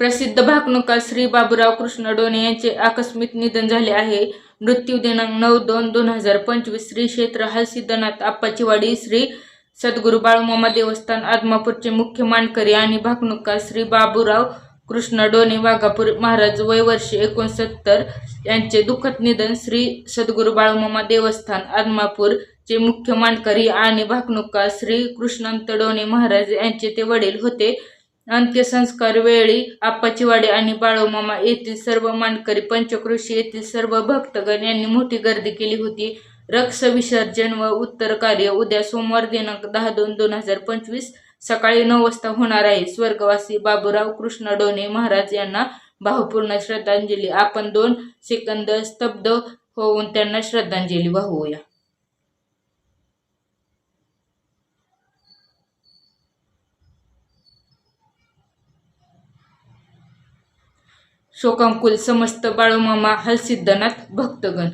प्रसिद्ध भाकनुकार श्री बाबूराव कृष्ण डोणे यांचे आकस्मिक निधन झाले आहे. मृत्यू दिनांक नऊ दोन दोन हजार पंचवीस श्री क्षेत्र हलसिद्धनाथ आप्पाचीवाडी श्री सद्गुरू बाळूमामा देवस्थान आदमापूरचे मुख्य मानकरी आणि भाकनुकार श्री बाबूराव कृष्ण डोणे वाघापूर महाराज वय वर्षे एकोणसत्तर यांचे दुःखद निधन श्री सद्गुरू बाळूमामा देवस्थान आदमापूर चे मुख्य मानकरी आणि भाकनुकार श्री कृष्णंत डोणे महाराज यांचे ते वडील होते. अंत्यसंस्कार वेळी आप्पाचीवाडी आणि बाळूमामा येथील सर्व मानकरी पंचकृषी येथील सर्व भक्तगण यांनी मोठी गर्दी केली होती. रक्ष विसर्जन व उत्तर कार्य उद्या सोमवार दिनांक दहा दोन दोन हजार पंचवीस सकाळी नऊ वाजता होणार आहे. स्वर्गवासी बाबूराव कृष्ण डोणे महाराज यांना भावपूर्ण श्रद्धांजली. आपण दोन सेकंद स्तब्ध होऊन त्यांना श्रद्धांजली वाहूया. शोकांकुल समस्त बाळूमामा हलसिद्धनाथ भक्तगण.